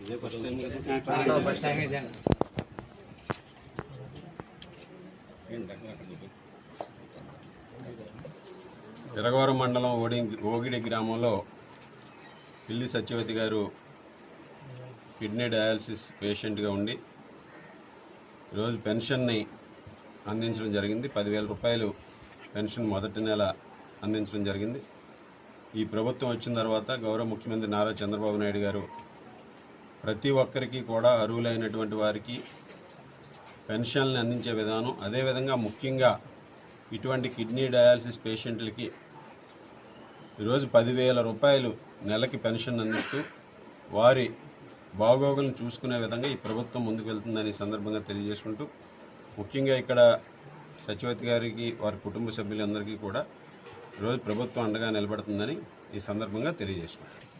ఇదే first time కదా ఎరగవరం మండలం ఓడి ఓగిడి గ్రామంలో పిల్లి సత్యవతి గారు కిడ్నీ డయాలసిస్ పేషెంట్గా ఉండి ఈరోజు పెన్షన్ని అందించడం జరిగింది. పదివేల రూపాయలు పెన్షన్ మొదటి నెల అందించడం జరిగింది. ఈ ప్రభుత్వం వచ్చిన తర్వాత గౌరవ ముఖ్యమంత్రి నారా చంద్రబాబు నాయుడు గారు ప్రతి ఒక్కరికి కూడా అర్హులైనటువంటి వారికి పెన్షన్లను అందించే విధానం అదేవిధంగా ముఖ్యంగా ఇటువంటి కిడ్నీ డయాలసిస్ పేషెంట్లకి ఈరోజు పదివేల రూపాయలు నెలకి పెన్షన్ అందిస్తూ వారి బాగోగులను చూసుకునే విధంగా ఈ ప్రభుత్వం ముందుకు వెళ్తుందని సందర్భంగా తెలియజేసుకుంటూ ముఖ్యంగా ఇక్కడ సచివతి గారికి వారి కుటుంబ సభ్యులందరికీ కూడా ఈరోజు ప్రభుత్వం అండగా నిలబడుతుందని ఈ సందర్భంగా తెలియజేసుకుంటాం